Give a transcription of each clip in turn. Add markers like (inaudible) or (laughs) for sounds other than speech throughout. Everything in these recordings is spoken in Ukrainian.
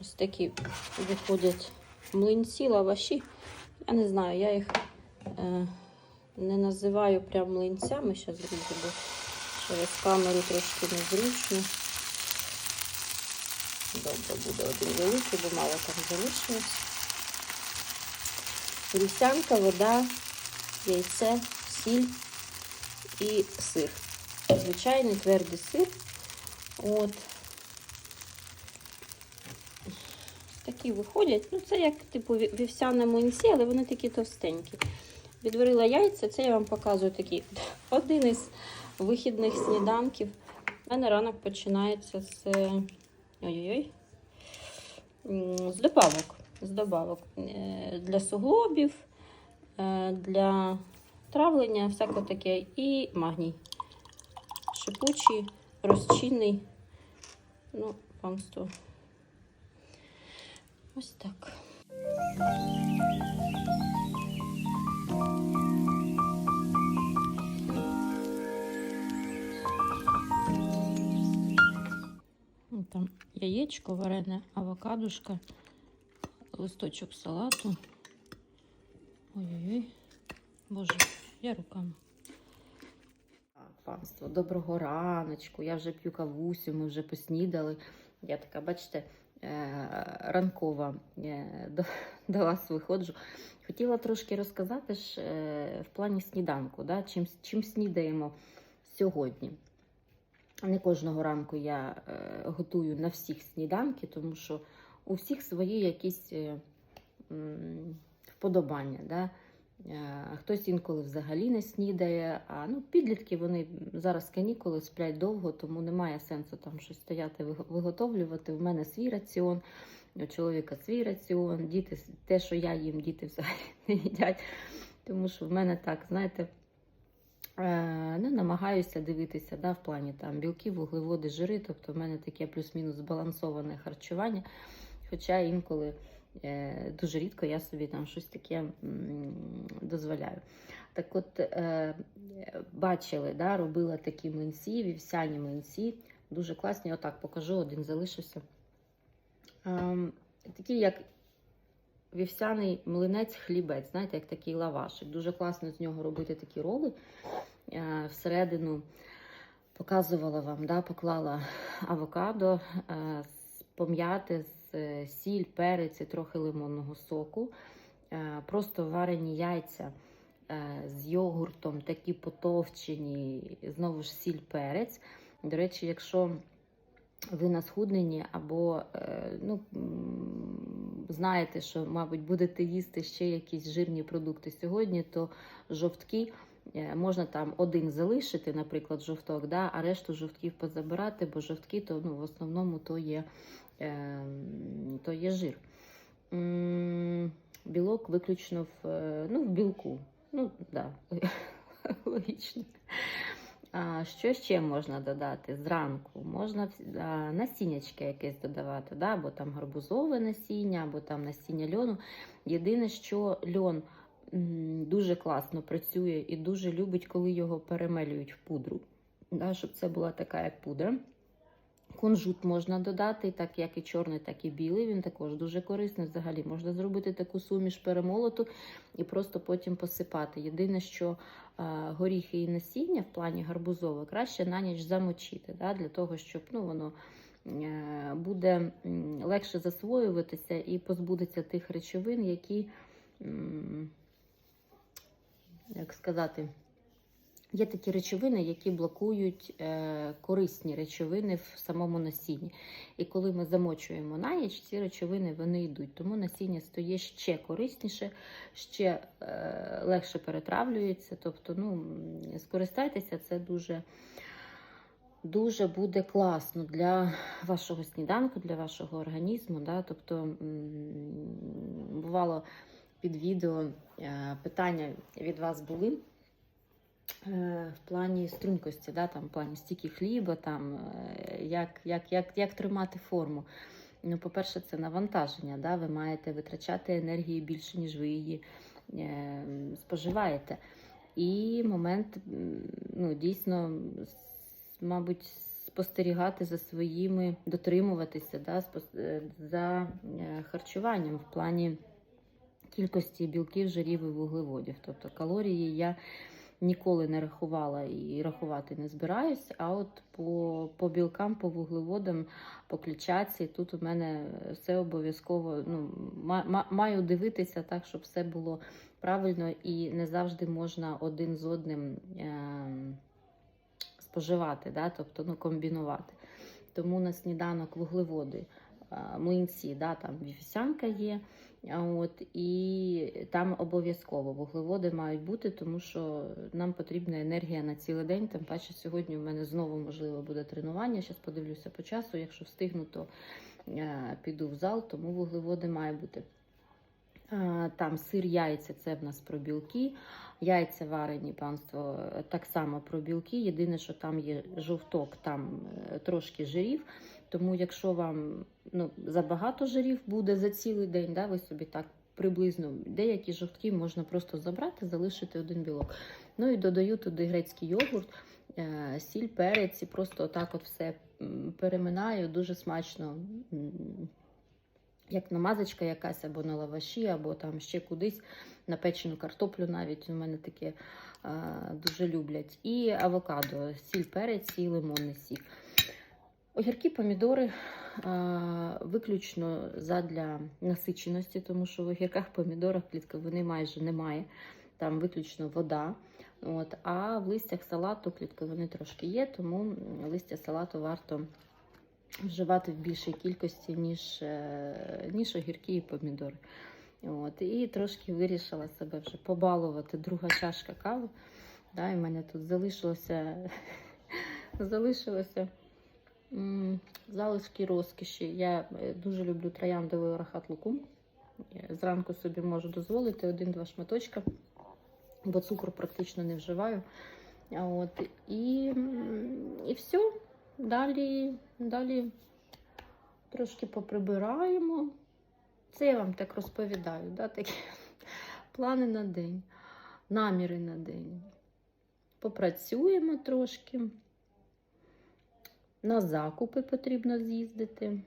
Ось такі виходять млинці, лаваші. Я не знаю, я їх е, не називаю прям млинцями. Зараз бо через камеру трошки незручно. Добре, буде один великий, бо мало там залишилось. Вівсянка, вода, яйце, сіль і сир. Звичайний твердий сир. От. Такі виходять. Ну, це як типу ві- вівсяне млинці, але вони такі товстенькі. Відварила яйця, це я вам показую такий (laughs) один із вихідних сніданків. У мене ранок починається з ой-ой-ой. З добавок. З добавок Е, для суглобів, е, для травлення, всяке таке, і магній. Шипучий, розчинний. Ну, панство. Ось так. Ну, Там яєчко варене, авокадушка, листочок салату. Ой-ой-ой. Боже, я руками. Панство, доброго раночку. Я вже п'ю кавусю, ми вже поснідали. Я така, бачите, ранкова е, до, до вас виходжу. Хотіла трошки розказати ж е, в плані сніданку, да, чим, чим снідаємо сьогодні. Не кожного ранку я е, готую на всіх сніданки, тому що у всіх свої якісь е, вподобання. Да? Е, Хтось інколи взагалі не снідає. А ну, підлітки вони зараз канікули сплять довго, тому немає сенсу там щось стояти виготовлювати. У мене свій раціон, у чоловіка свій раціон. Діти те, що я їм, діти взагалі (laughs) не їдять. Тому що в мене так, знаєте. Е, Ну, намагаюся дивитися да, в плані там білки, вуглеводи, жири. Тобто в мене таке плюс-мінус збалансоване харчування. Хоча інколи дуже рідко я собі там щось таке дозволяю. Так от, е, бачили, да, робила такі млинці, вівсяні млинці. Дуже класні. Отак покажу, один залишився. Такі, як вівсяний млинець хлібець, знаєте, як такий лавашик. Дуже класно з нього робити такі роли. Е, Всередину показувала вам, да, поклала авокадо, е, пом'яти з сіль, перець і трохи лимонного соку. Е, Просто варені яйця е, з йогуртом, такі потовчені, знову ж сіль, перець. До речі, якщо ви на схудненні або е, ну, знаєте, що, мабуть, будете їсти ще якісь жирні продукти сьогодні, то жовтки е, можна там один залишити, наприклад, жовток, да, а решту жовтків позабирати, бо жовтки то ну, в основному то є, е, то є жир. Білок виключно в, е, ну, в білку. Ну, да, (laughs) логічно. А, що ще можна додати зранку? Можна насіннячке якесь додавати, да? або там гарбузове насіння, або там насіння льону. Єдине, що льон дуже класно працює і дуже любить, коли його перемелюють в пудру. Да? Щоб це була така як пудра. Кунжут можна додати, так як і чорний, так і білий. Він також дуже корисний. Взагалі можна зробити таку суміш перемолоту і просто потім посипати. Єдине, що е, горіхи і насіння в плані гарбузове краще на ніч замочити, да, для того, щоб ну, воно е, буде легше засвоюватися і позбудеться тих речовин, які, м, як сказати, Є такі речовини, які блокують е, корисні речовини в самому насінні. І коли ми замочуємо на ніч, ці речовини вони йдуть. Тому насіння стає ще корисніше, ще е, легше перетравлюється. Тобто, ну, скористайтеся, це дуже, дуже буде класно для вашого сніданку, для вашого організму. Да? Тобто, бувало під відео е, питання від вас були. Е, в плані стрункості, да, там, в плані стільки хліба, там, е, як, як, як, як тримати форму. Ну, по-перше, це навантаження. Да? Ви маєте витрачати енергію більше, ніж ви її е, споживаєте. І момент, ну, дійсно, мабуть, спостерігати за своїми, дотримуватися да, е, за харчуванням в плані кількості білків, жирів і вуглеводів. Тобто калорії я ніколи не рахувала і рахувати не збираюсь. А от по, по білкам, по вуглеводам, по клітчатці, тут у мене все обов'язково ну, ма- ма- маю дивитися так, щоб все було правильно і не завжди можна один з одним е, споживати, да? тобто ну, комбінувати. Тому на сніданок вуглеводи, млинці, да? там вівсянка є. От, і там обов'язково вуглеводи мають бути, тому що нам потрібна енергія на цілий день. Тим паче сьогодні в мене знову можливо буде тренування. Зараз подивлюся по часу. Якщо встигну, то е, піду в зал, тому вуглеводи має бути. Там сир, яйця це в нас про білки. Яйця варені, панство, так само про білки. Єдине, що там є жовток, там е, трошки жирів. Тому, якщо вам ну, забагато жирів буде за цілий день, да, ви собі так приблизно деякі жовтки можна просто забрати, залишити один білок. Ну і додаю туди грецький йогурт, е, сіль, перець і просто отак от все переминаю, дуже смачно. Як намазочка якась або на лаваші, або там ще кудись на печену картоплю навіть у мене таке дуже люблять. І авокадо, сіль, перець і лимонний сік. Огірки, помідори а, виключно задля насиченості, тому що в огірках, помідорах клітковини майже немає. Там виключно вода. От, а в листях салату клітковини трошки є, тому листя салату варто вживати в більшій кількості, ніж, е, ніж огірки і помідори. От, і трошки вирішила себе вже побалувати. Друга чашка кави. Да, і в мене тут залишилося, (laughs) залишилося Залишки розкіші. Я е, дуже люблю трояндовий рахат лукум. Зранку собі можу дозволити один-два шматочка, бо цукру практично не вживаю. От, і, і все. Далі, далі трошки поприбираємо. Це я вам так розповідаю, да, такі (laughs) плани на день, наміри на день. Попрацюємо трошки. На закупи потрібно з'їздити.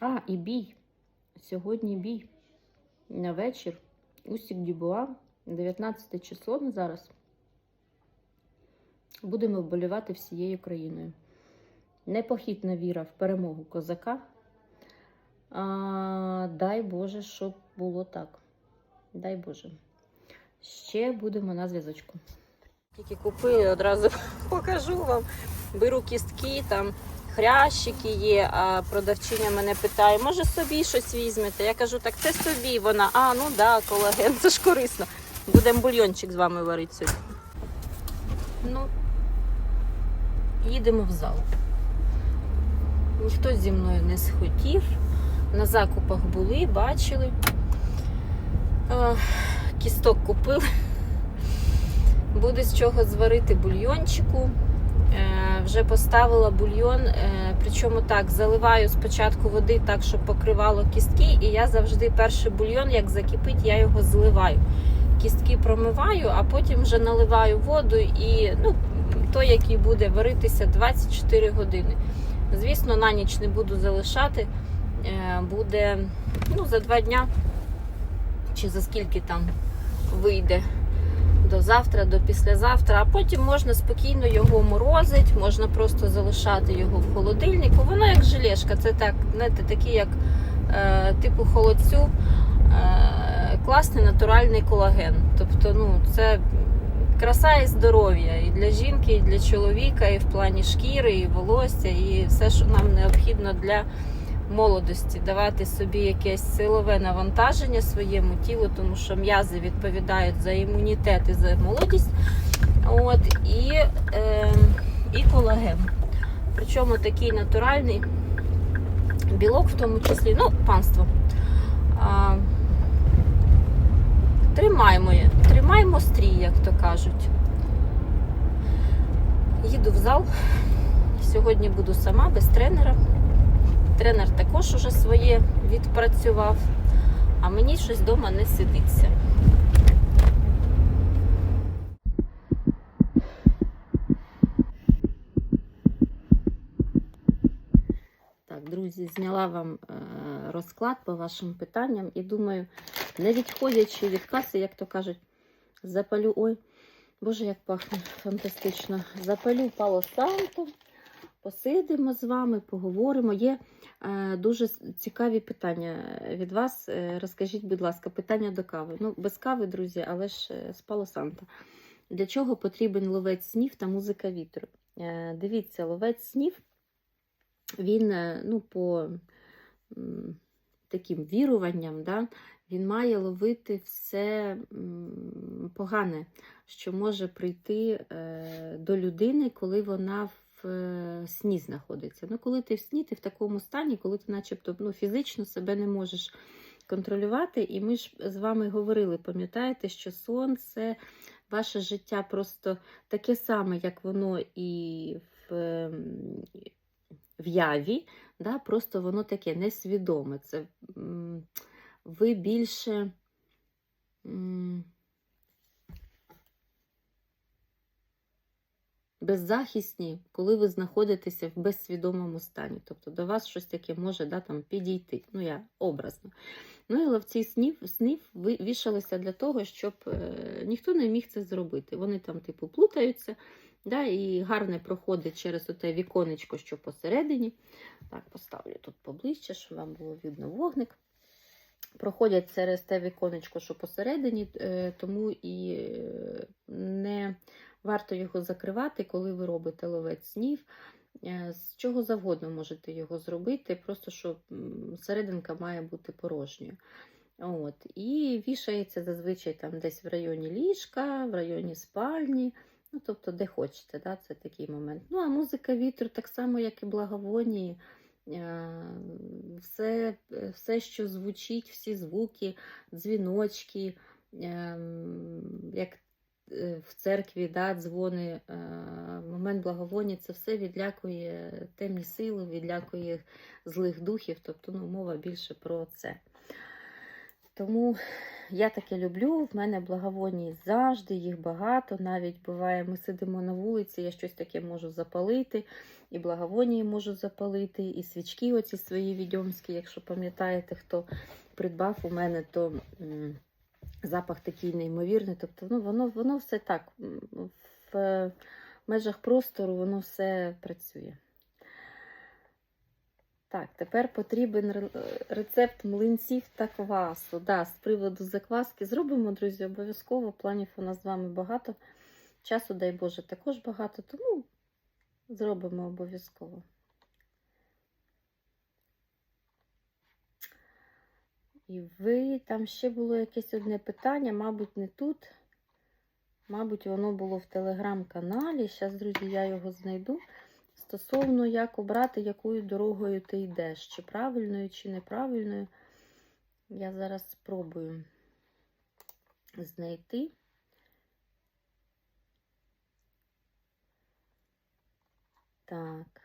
А, і бій. Сьогодні бій. На вечір. Усік Дюбуа, 19 число зараз. Будемо вболівати всією країною. Непохитна віра в перемогу козака. А, дай Боже, щоб було так. Дай Боже. Ще будемо на зв'язочку. Тільки купили, одразу (laughs) покажу вам. Беру кістки, там хрящики є, а продавчиня мене питає, може собі щось візьмете? Я кажу, так це собі. Вона, а, ну да, колаген, (laughs) це ж корисно. Будемо бульйончик з вами варити сьогодні. Ну, їдемо в зал. Ніхто зі мною не схотів. На закупах були, бачили. Е, Кісток купили. Буде з чого зварити бульйончику. Е, Вже поставила бульйон, е, причому так, заливаю спочатку води так, щоб покривало кістки, і я завжди перший бульйон, як закипить, я його зливаю. Кістки промиваю, а потім вже наливаю воду і ну, той, який буде варитися 24 години. Звісно, на ніч не буду залишати. Буде ну, за два дня чи за скільки там вийде до завтра, до післязавтра, а потім можна спокійно його морозити, можна просто залишати його в холодильнику. Воно як желешка, це так, знаєте, такий як е, типу холодцю, е, класний натуральний колаген. Тобто, ну, це краса і здоров'я і для жінки, і для чоловіка, і в плані шкіри, і волосся, і все, що нам необхідно для молодості, давати собі якесь силове навантаження своєму тілу, тому що м'язи відповідають за імунітет і за молодість. От, і, е, і колаген. Причому такий натуральний білок, в тому числі, ну, панство. А, тримаймо, тримаймо стрій, як то кажуть. Їду в зал. Сьогодні буду сама без тренера тренер також уже своє відпрацював, а мені щось вдома не сидиться. Так, друзі, зняла вам е, розклад по вашим питанням і думаю, не відходячи від каси, як то кажуть, запалю. Ой, боже, як пахне фантастично. Запалю пало палосанту посидимо з вами, поговоримо. Є е, дуже цікаві питання від вас. Е, розкажіть, будь ласка, питання до кави. Ну, без кави, друзі, але ж е, з Пало Санто. Для чого потрібен ловець снів та музика вітру? Е, дивіться, ловець снів, він е, ну, по таким віруванням, да, він має ловити все погане, що може прийти е, до людини, коли вона в е, сні знаходиться. Ну, коли ти в сні, ти в такому стані, коли ти начебто ну, фізично себе не можеш контролювати. І ми ж з вами говорили, пам'ятаєте, що сон це ваше життя просто таке саме, як воно і в, ем, в яві, да? просто воно таке несвідоме. Це ви більше. Беззахисні, коли ви знаходитеся в безсвідомому стані. Тобто до вас щось таке може да, там, підійти. Ну, я образно. Ну і ловці снів, снів вішалися для того, щоб е, ніхто не міг це зробити. Вони там, типу, плутаються, да, і гарне проходить через оте віконечко, що посередині. Так, поставлю тут поближче, щоб вам було видно вогник. Проходять через те віконечко, що посередині, е, тому і е, не варто його закривати, коли ви робите ловець снів. Е, З чого завгодно можете його зробити, просто що серединка має бути порожньою. От. І вішається зазвичай там десь в районі ліжка, в районі спальні, ну, тобто де хочете, да? це такий момент. Ну, а музика вітру, так само, як і благовонії, е, все, все, що звучить, всі звуки, дзвіночки, ем, як в церкві да, дзвони, е, момент благовоння, це все відлякує темні сили, відлякує злих духів, тобто ну, мова більше про це. Тому я таке люблю, в мене благовонні завжди, їх багато. Навіть буває, ми сидимо на вулиці, я щось таке можу запалити, і благовонії можу запалити, і свічки оці свої відьомські, якщо пам'ятаєте, хто придбав у мене, то запах такий неймовірний. Тобто ну, воно, воно все так, в межах простору воно все працює. Так, тепер потрібен рецепт млинців та квасу. Да, з приводу закваски зробимо, друзі, обов'язково. Планів у нас з вами багато. Часу, дай Боже, також багато, тому зробимо обов'язково. І ви, там ще було якесь одне питання, мабуть, не тут. Мабуть, воно було в телеграм-каналі. Зараз, друзі, я його знайду. Стосовно, як обрати, якою дорогою ти йдеш, чи правильною, чи неправильною. Я зараз спробую знайти. Так.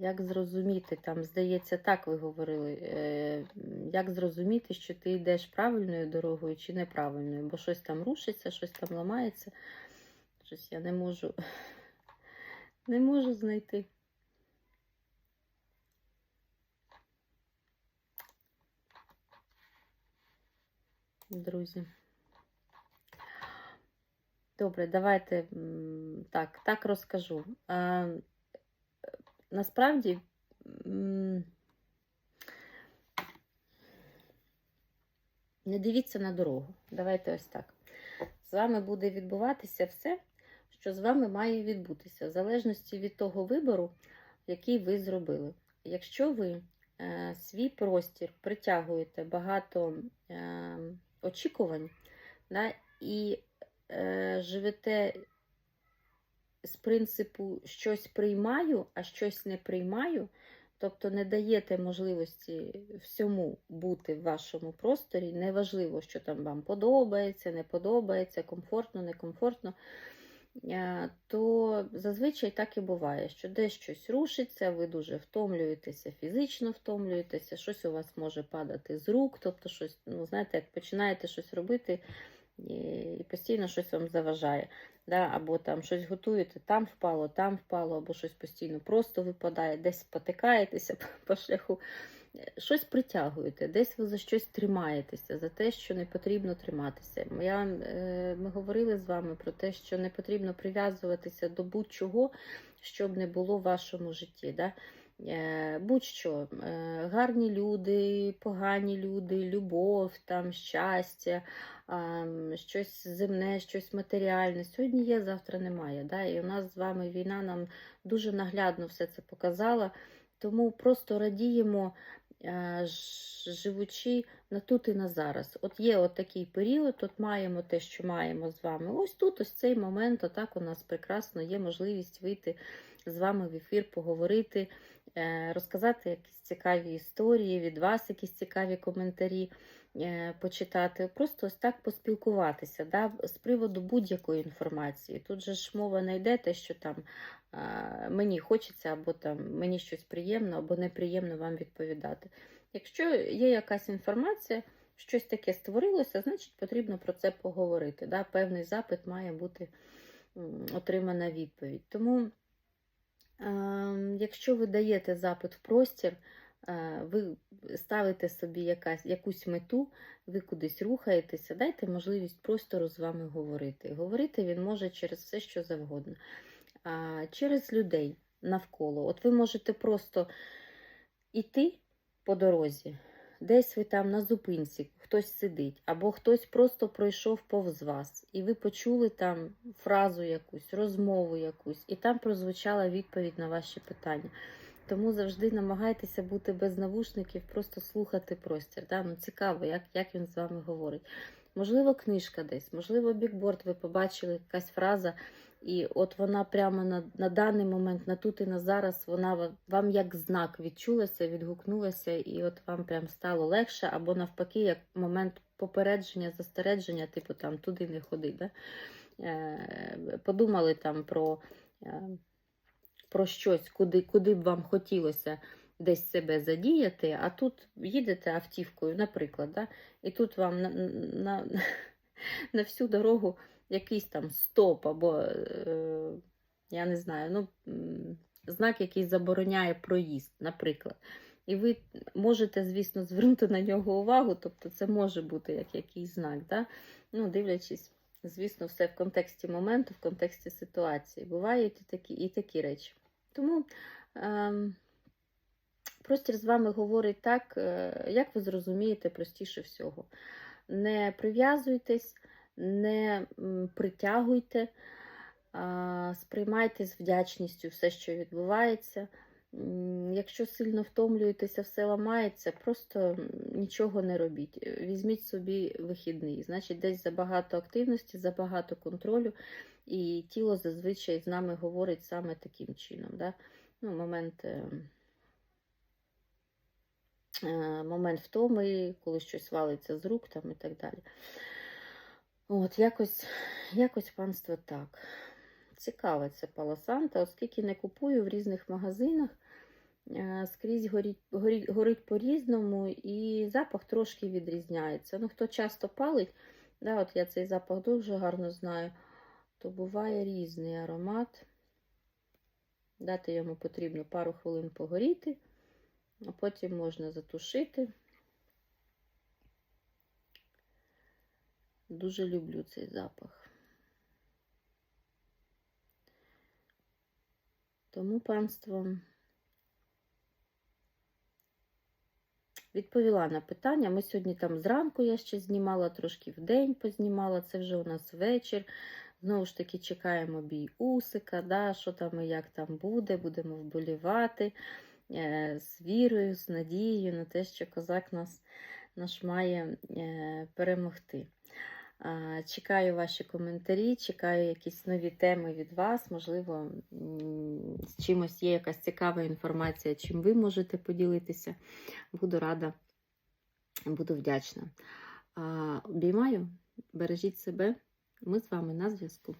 Як зрозуміти, там, здається, так ви говорили, е, як зрозуміти, що ти йдеш правильною дорогою чи неправильною, бо щось там рушиться, щось там ламається. Щось я не можу, (laughs) не можу знайти. Друзі. Добре, давайте так, так розкажу. Насправді не дивіться на дорогу. Давайте ось так. З вами буде відбуватися все, що з вами має відбутися, в залежності від того вибору, який ви зробили. Якщо ви е, свій простір притягуєте багато е, очікувань, да, і е, живете з принципу щось приймаю, а щось не приймаю, тобто не даєте можливості всьому бути в вашому просторі, неважливо, що там вам подобається, не подобається, комфортно, некомфортно, е, то зазвичай так і буває, що десь щось рушиться, ви дуже втомлюєтеся, фізично втомлюєтеся, щось у вас може падати з рук, тобто щось, ну, знаєте, як починаєте щось робити, і, постійно щось вам заважає. Да? Або там щось готуєте, там впало, там впало, або щось постійно просто випадає, десь спотикаєтеся (laughs) по шляху. Щось притягуєте, десь ви за щось тримаєтеся, за те, що не потрібно триматися. Я, е, ми говорили з вами про те, що не потрібно прив'язуватися до будь-чого, щоб не було в вашому житті. Да? Е, Будь-що, е, гарні люди, погані люди, любов, там, щастя, щось земне, щось матеріальне. Сьогодні є, завтра немає. Да? І у нас з вами війна нам дуже наглядно все це показала. Тому просто радіємо, е, живучи на тут і на зараз. От є от такий період, от маємо те, що маємо з вами. Ось тут, ось цей момент, отак у нас прекрасно є можливість вийти з вами в ефір, поговорити, розказати якісь цікаві історії, від вас якісь цікаві коментарі е, почитати. Просто ось так поспілкуватися да, з приводу будь-якої інформації. Тут же ж мова не йде те, що там мені хочеться, або там мені щось приємно, або неприємно вам відповідати. Якщо є якась інформація, щось таке створилося, значить потрібно про це поговорити. Да? Певний запит має бути отримана відповідь. Тому, е, якщо ви даєте запит в простір, е, ви ставите собі якась, якусь мету, ви кудись рухаєтеся, дайте можливість простору з вами говорити. Говорити він може через все, що завгодно а, через людей навколо. От ви можете просто йти по дорозі, десь ви там на зупинці, хтось сидить, або хтось просто пройшов повз вас, і ви почули там фразу якусь, розмову якусь, і там прозвучала відповідь на ваші питання. Тому завжди намагайтеся бути без навушників, просто слухати простір. Да? Ну, цікаво, як, як він з вами говорить. Можливо, книжка десь, можливо, бікборд, ви побачили якась фраза, і от вона прямо на, на даний момент, на тут і на зараз, вона вам як знак відчулася, відгукнулася, і от вам прям стало легше, або навпаки, як момент попередження, застереження, типу там туди не ходи. Да? Е, подумали там про, е, про щось, куди, куди б вам хотілося десь себе задіяти, а тут їдете автівкою, наприклад, да? і тут вам на, на, на (laughs) всю дорогу якийсь там стоп, або е, я не знаю, ну, знак, який забороняє проїзд, наприклад. І ви можете, звісно, звернути на нього увагу, тобто це може бути як якийсь знак, да? ну, дивлячись, звісно, все в контексті моменту, в контексті ситуації. Бувають і такі, і такі речі. Тому ем, простір з вами говорить так, е, як ви зрозумієте простіше всього. Не прив'язуйтесь, не притягуйте, сприймайте з вдячністю все, що відбувається. Якщо сильно втомлюєтеся, все ламається, просто нічого не робіть. Візьміть собі вихідний. Значить, десь забагато активності, забагато контролю, і тіло зазвичай з нами говорить саме таким чином. Да? Ну, момент, е, е, момент втоми, коли щось валиться з рук там, і так далі. От, якось, якось панство так. Цікаве це палосанта, оскільки не купую в різних магазинах, е, скрізь горить, горить, горить по-різному, і запах трошки відрізняється. Ну, хто часто палить, да, от я цей запах дуже гарно знаю, то буває різний аромат. Дати йому потрібно пару хвилин погоріти, а потім можна затушити. Дуже люблю цей запах. Тому панство відповіла на питання. Ми сьогодні там зранку я ще знімала, трошки в день познімала, це вже у нас вечір. Знову ж таки, чекаємо бій Усика, да, що там і як там буде, будемо вболівати е, з вірою, з надією на те, що козак нас, наш має е, перемогти. Чекаю ваші коментарі, чекаю якісь нові теми від вас. Можливо, з чимось є якась цікава інформація, чим ви можете поділитися. Буду рада, буду вдячна. Обіймаю, бережіть себе. Ми з вами на зв'язку.